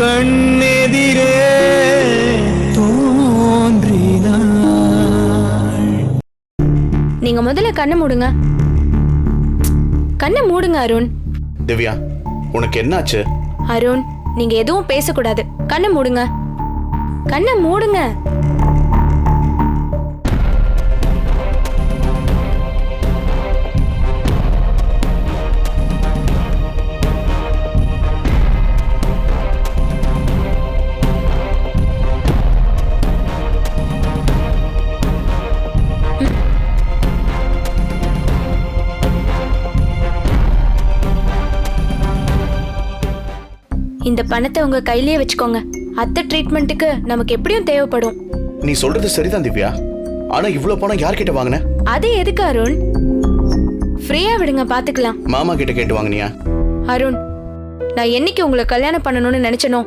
கண்ணெதிரே நீங்க முதல்ல கண்ணை மூடுங்க. கண்ணை மூடுங்க அருண். திவ்யா உனக்கு என்னாச்சு? அருண் நீங்க எதுவும் பேசக்கூடாது. கண்ணை மூடுங்க. கண்ணை மூடுங்க. இந்த பணத்தை உங்க கையிலேயே வச்சுக்கோங்க. அத்தை ட்ரீட்மெண்ட்டுக்கு நமக்கு எப்படியும் தேவைப்படும். நீ சொல்றது சரிதான் திவ்யா. ஆனா இவ்ளோ பணம் யார்கிட்ட வாங்கின? அது எதுக்கு அருண்? ஃப்ரீயா விடுங்க பாத்துக்கலாம். மாமா கிட்ட கேட்டு வாங்கினியா? அருண் நான் என்னைக்கு உங்களை கல்யாணம் பண்ணணும்னு நினைச்சனோ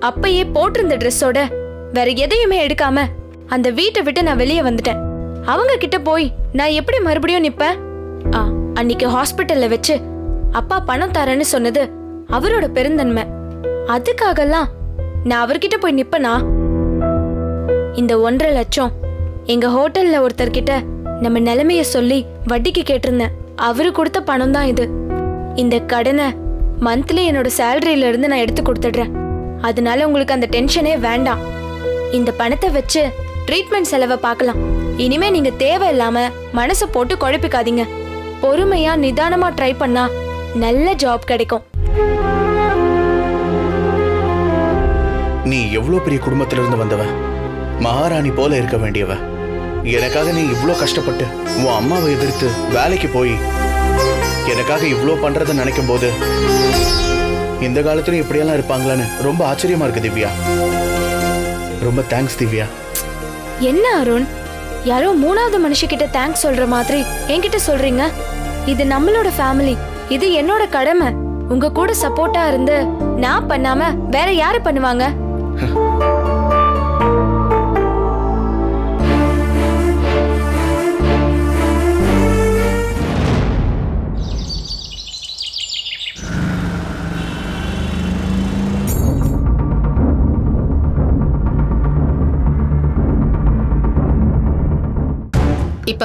அப்பயே போட்டிருந்த ட்ரெஸ்ஸோட வேற எதையுமே எடுக்காம அந்த வீட்டை விட்டு நான் வெளியே வந்துட்டேன். அவங்க கிட்ட போய் நான் எப்படி மறுபடியும் நிப்பேன்? ஆ, அன்னைக்கு ஹாஸ்பிட்டல்ல வச்சு அப்பா பணம் தரேன்னு சொன்னது அவரோட பெருந்தன்மை. அதுக்காகலாம் நான் அவர்கிட்ட போய் நிப்பனா? இந்த ஒன்றரை லட்சம் எங்க ஹோட்டல்ல ஒருத்தர்கிட்ட நம்ம நிலைமைய சொல்லி வட்டிக்கு கேட்டிருந்தேன். அவரு கொடுத்த பணம் தான் இது. இந்த கடனை மந்த்லி என்னோட சேலரியில இருந்து நான் எடுத்து கொடுத்துடுறேன். அதனால உங்களுக்கு அந்த டென்ஷனே வேண்டாம். இந்த பணத்தை வச்சு ட்ரீட்மெண்ட் செலவை பார்க்கலாம். இனிமே நீங்க தேவையில்லாம மனசை போட்டு குழப்பிக்காதீங்க. பொறுமையா நிதானமா ட்ரை பண்ணா நல்ல ஜாப் கிடைக்கும். நீ எவ்வளோ பெரிய குடும்பத்திலிருந்து வந்தவ? மகாராணி போல இருக்க வேண்டியவ? எனக்காக நீ இவ்ளோ கஷ்டப்பட்டு உன் அம்மாவை எதிர்த்து வேலைக்கு போய் எனக்காக இவ்ளோ பண்றத நினைக்கும் போது இந்த காலத்துலயும் இப்படியெல்லாம் இருப்பாங்களான்னு ரொம்ப ஆச்சரியமா இருக்கு திவ்யா. ரொம்ப தேங்க்ஸ் திவ்யா. என்ன அருண்? யாரோ மூணாவது மனுஷகிட்ட தேங்க்ஸ் சொல்ற மாதிரி என்கிட்ட சொல்றீங்க? இது நம்மளோட ஃபேமிலி இது என்னோட கடமை. உங்க கூட சப்போர்ட்டா இருந்து நான் பண்ணாம வேற யாரு பண்ணுவாங்க? இப்போ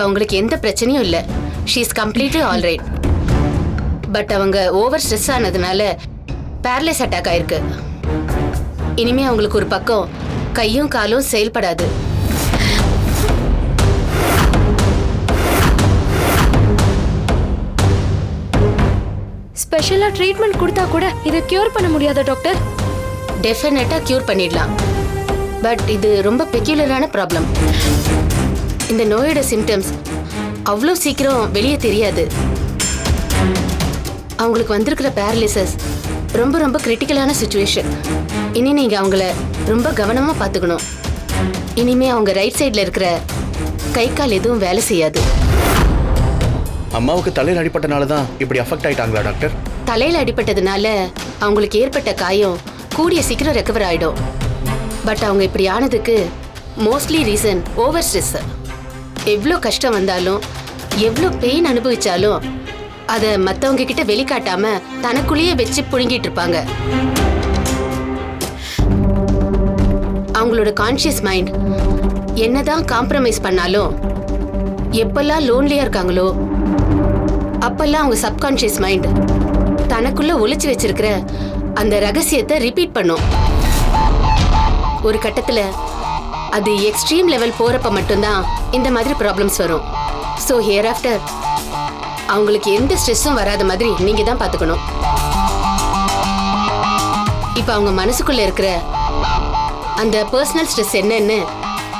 அவங்களுக்கு எந்த பிரச்சனையும் இல்லை. She is completely all right but அவங்க ஓவர் ஸ்ட்ரெஸ் ஆனதுனால பேரலைஸ் அட்டாக் ஆயிருக்கு. இனிமே அவங்களுக்கு ஒரு பக்கம் கையும் காலும் செயல்படாது. ஸ்பெஷலா ட்ரீட்மெண்ட் கொடுத்தா கூட இதை கியூர் பண்ண முடியாதா டாக்டர் டெஃபினட்டா கியூர் பண்ணிடலாம். பட் இது ரொம்ப பெக்யூலரான ப்ராப்ளம் இந்த நோயோட சிம்டம்ஸ் அவ்வளோ சீக்கிரம் வெளியே தெரியாது. அவங்களுக்கு வந்திருக்கிற பேரலிசஸ் ரொம்ப ரொம்ப கிரிட்டிக்கலான சுச்சுவேஷன் இனி நீங்கள் அவங்கள ரொம்ப கவனமாக பார்த்துக்கணும். இனிமே அவங்க ரைட் சைடில் இருக்கிற கை கால் எதுவும் வேலை செய்யாது. அம்மாவுக்கு தலையில் அடிப்பட்டனால தான் இப்படி அஃபெக்ட் ஆயிட்டாங்களா டாக்டர் தலையில் அடிபட்டதுனால அவங்களுக்கு ஏற்பட்ட காயம் கூடிய சீக்கிரம் ரெக்கவர் ஆயிடும். பட் அவங்க இப்படி ஆனதுக்கு மோஸ்ட்லி ரீசன் ஓவர் ஸ்ட்ரெஸ் எவ்வளோ கஷ்டம் வந்தாலும் எவ்வளோ பெயின் அனுபவிச்சாலும் அதை மற்றவங்க கிட்ட வெளிக்காட்டாம தனக்குள்ளேயே வச்சு புழுங்கிட்டு இருப்பாங்க. அவங்களோட கான்ஷியஸ் மைண்ட் என்னதான் காம்ப்ரமைஸ் பண்ணாலும் எப்பெல்லாம் லோன்லியா இருக்காங்களோ அப்பெல்லாம் அவங்க சப்கான்ஷியஸ் மைண்ட் தனக்குள்ள ஒளிச்சு வச்சிருக்கிற அந்த ரகசியத்தை ரிப்பீட் பண்ணும். ஒரு கட்டத்துல அது எக்ஸ்ட்ரீம் லெவல் போறப்ப மட்டும்தான் இந்த மாதிரி ப்ராப்ளம்ஸ் வரும். ஸோ ஹியர் ஆஃப்டர் அவங்களுக்கு எந்த ஸ்ட்ரெஸ்ஸும் வராத மாதிரி நீங்க தான் பாத்துக்கணும் இப்போ அவங்க மனசுக்குள்ள இருக்கிற அந்த பர்சனல் ஸ்ட்ரெஸ் என்னன்னு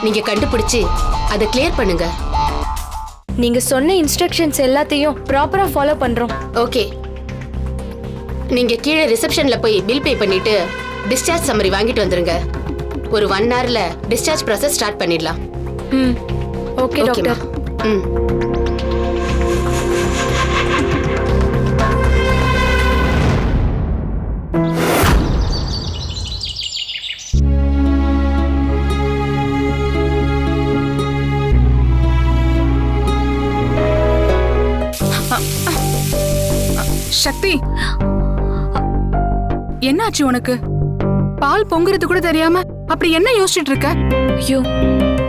நீங்க கண்டுபிடிச்சு அதை கிளியர் பண்ணுங்க. நீங்க சொன்ன இன்ஸ்ட்ரக்ஷன்ஸ் எல்லாத்தையும் ப்ராப்பரா ஃபாலோ பண்றோம். ஓகே நீங்க கீழே ரிசப்ஷன்ல போய் பில் பே பண்ணிட்டு டிஸ்சார்ஜ் சம்மரி வாங்கிட்டு வந்துருங்க. ஒரு ஒன் ஹவர்ல டிஸ்சார்ஜ் ப்ராசஸ் ஸ்டார்ட் பண்ணிடலாம். ம். ஓகே டாக்டர் ம். சக்தி. என்னாச்சு உனக்கு? பால் பொங்குறது கூட தெரியாம அப்படி என்ன யோசிச்சுட்டு இருக்க? ஐயோ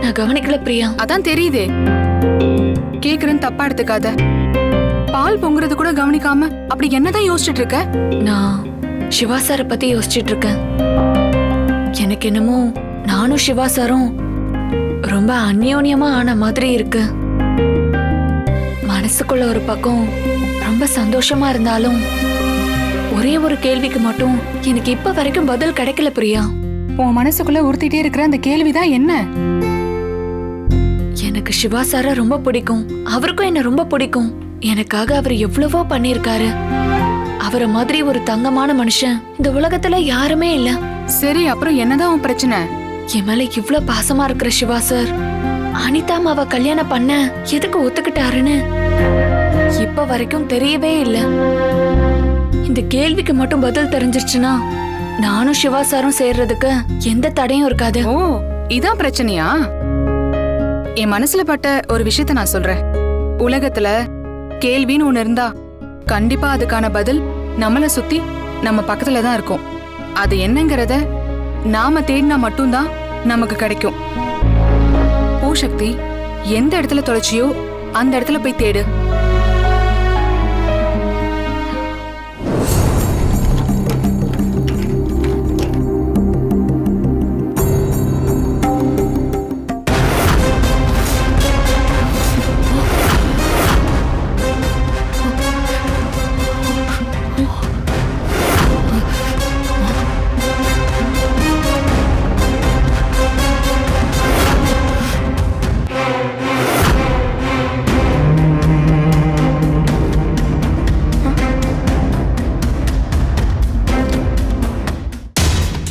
நான் கவனிக்கல பிரியா. அதான் தெரியுதே. கேக்குறேன்னு தப்பா எடுத்துக்காத. பால் பொங்குறது கூட கவனிக்காம அப்படி என்னதான் யோசிச்சுட்டு இருக்க? நான் சிவா சாரை பத்தி யோசிச்சுட்டு இருக்கேன். எனக்கு என்னமோ நானும் சிவா சாரும் ரொம்ப அந்யோன்யமா ஆன மாதிரி இருக்கு. மனசுக்குள்ள ஒரு பக்கம் ரொம்ப சந்தோஷமா இருந்தாலும் ஒரே ஒரு கேள்விக்கு மட்டும் எனக்கு இப்ப வரைக்கும் பதில் கிடைக்கல பிரியா. உன் மனசுக்குள்ள உறுத்திட்டே இருக்கிற அந்த கேள்விதான் என்ன? எனக்கு சிவா சார ரொம்ப பிடிக்கும். அவருக்கும் என்ன ரொம்ப பிடிக்கும். எனக்காக அவர் எவ்வளவோ பண்ணியிருக்காரு. அவரை மாதிரி ஒரு தங்கமான மனுஷன் இந்த உலகத்துல யாருமே இல்ல. சரி அப்புறம் என்னதான் உன் பிரச்சனை? என் மேல இவ்ளோ பாசமா இருக்கிற சிவா சார் அனிதா மாவ கல்யாணம் பண்ண எதுக்கு ஒத்துக்கிட்டாருன்னு? இப்ப வரைக்கும் தெரியவே இல்ல. இந்த கேள்விக்கு மட்டும் பதில் தெரிஞ்சிருச்சுன்னா நானும் சிவா சாரும் சேர்றதுக்கு எந்த தடையும் இருக்காது. ஓ இதான் பிரச்சனையா? என் மனசுல பட்ட ஒரு விஷயத்த நான் சொல்றேன். உலகத்துல கேள்வின்னு ஒண்ணு இருந்தா கண்டிப்பா அதுக்கான பதில் நம்மள சுத்தி நம்ம பக்கத்துல தான் இருக்கும். அது என்னங்கிறத நாம தேடினா மட்டும்தான் நமக்கு கிடைக்கும். பூசக்தி எந்த இடத்துல தொலைச்சியோ அந்த இடத்துல போய் தேடு.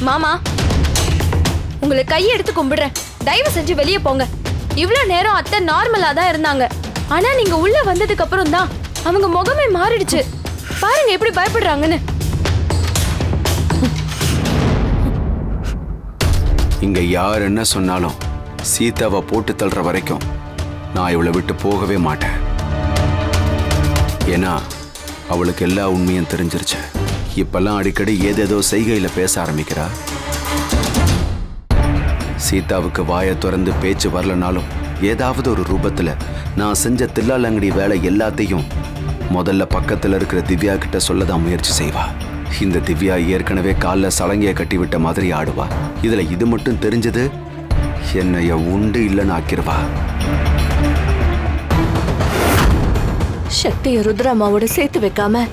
மாமா உங்களை கையெடுத்து கும்பிடுறேன். தயவு செஞ்சு வெளியே போங்க. இவ்வளோ நேரம் அத்தை நார்மலா தான் இருந்தாங்க. ஆனா நீங்க உள்ள வந்ததுக்கு அப்புறம் தான் அவங்க முகமே மாறிடுச்சு. பாருங்க எப்படி பயப்படுறாங்கன்னு. இங்க யார் என்ன சொன்னாலும் சீதாவை போட்டு தள்ளுற வரைக்கும் நான் இவளை விட்டு போகவே மாட்டேன். ஏன்னா அவளுக்கு எல்லா உண்மையும் தெரிஞ்சிருச்சேன் இப்பெல்லாம் அடிக்கடி ஏதேதோ செய்கையில பேச ஆரம்பிக்கிறா? சீதாவுக்கு வாயை திறந்து பேச்சு வரலனாலும் ஏதாவது ஒரு ரூபத்துல நான் செஞ்ச தில்லாலங்கடி வேலை எல்லாத்தையும் முதல்ல பக்கத்துல இருக்கிற திவ்யா கிட்ட சொல்ல தான் முயற்சி செய்வா. இந்த திவ்யா ஏற்கனவே காலில் சலங்கைய கட்டி விட்ட மாதிரி ஆடுவா. இதுல இது மட்டும் தெரிஞ்சது என்னைய உண்டு இல்லைன்னு ஆக்கிருவா. சக்தியை ருத்ராமாவோட சேர்த்து வைக்காம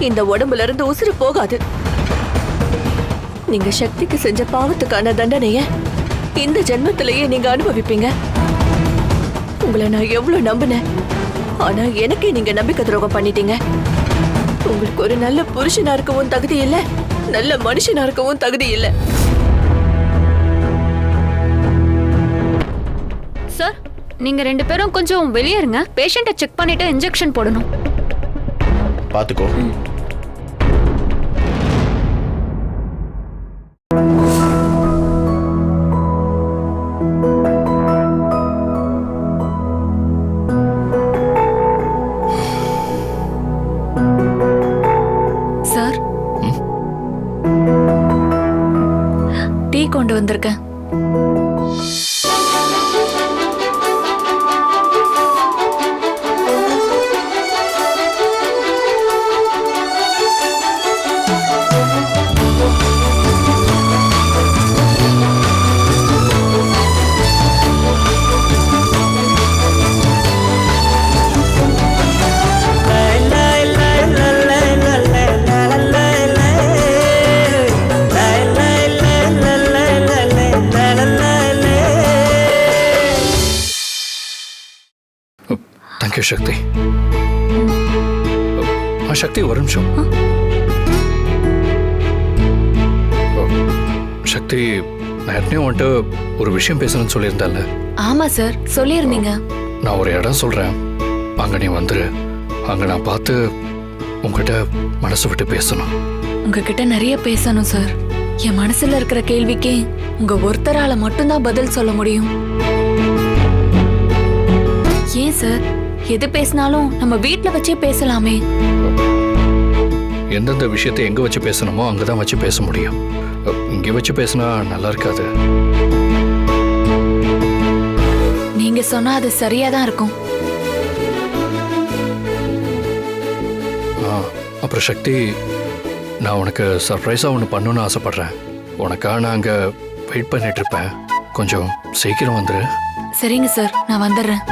இந்த உடம்புல இருந்து உசுறு போகாது. நீங்க சக்திக்கு செஞ்ச பாவத்துக்கான தண்டனைய இந்த ஜென்மத்திலேயே நீங்க அனுபவிப்பீங்க. உங்களை நான் எவ்வளவு நம்பினேன் ஆனா எனக்கே நீங்க நம்பிக்கை துரோகம் பண்ணிட்டீங்க. உங்களுக்கு ஒரு நல்ல புருஷனா இருக்கவும் தகுதி இல்ல நல்ல மனுஷனா இருக்கவும் தகுதி இல்ல. சார் நீங்க ரெண்டு பேரும் கொஞ்சம் வெளியேறுங்க பேஷண்ட்டை செக் பண்ணிட்டு இன்ஜெக்ஷன் போடணும். பாத்துக்கோ. சார். டீ கொண்டு வந்திருக்கேன். சக்தி. சக்தி ஒரு நிமிஷம். சக்தி நான் ஏற்கனவே ஒரு விஷயம் பேசணும்னு சொல்லியிருந்தேன்ல. ஆமா சார் சொல்லியிருந்தீங்க. நான் ஒரு இடம் சொல்கிறேன் அங்கே நீ வந்துரு. அங்கே நான் பார்த்து உங்ககிட்ட மனசு விட்டு பேசணும். உங்ககிட்ட நிறைய பேசணும் சார் என் மனசுல இருக்கிற கேள்விக்கு உங்க ஒருத்தரால மட்டும்தான் பதில் சொல்ல முடியும். ஏன் சார் எது பேசினாலும் நம்ம வீட்ல வச்சே பேசலாமே. எந்தெந்த விஷயத்தை எங்கே வச்சு பேசணுமோ அங்கே தான் வச்சு பேச முடியும். இங்கே வச்சு பேசினா நல்லா இருக்காது. நீங்க சொன்னா அது சரியா தான் இருக்கும். ஆ அப்புறம் சக்தி நான் உனக்கு சர்ப்ரைஸாக ஒன்று பண்ணணும்னு ஆசைப்பட்றேன். உனக்காக நான் அங்கே வெயிட் பண்ணிட்டு இருப்பேன். கொஞ்சம் சீக்கிரம் வந்துரு. சரிங்க சார் நான் வந்துடுறேன்.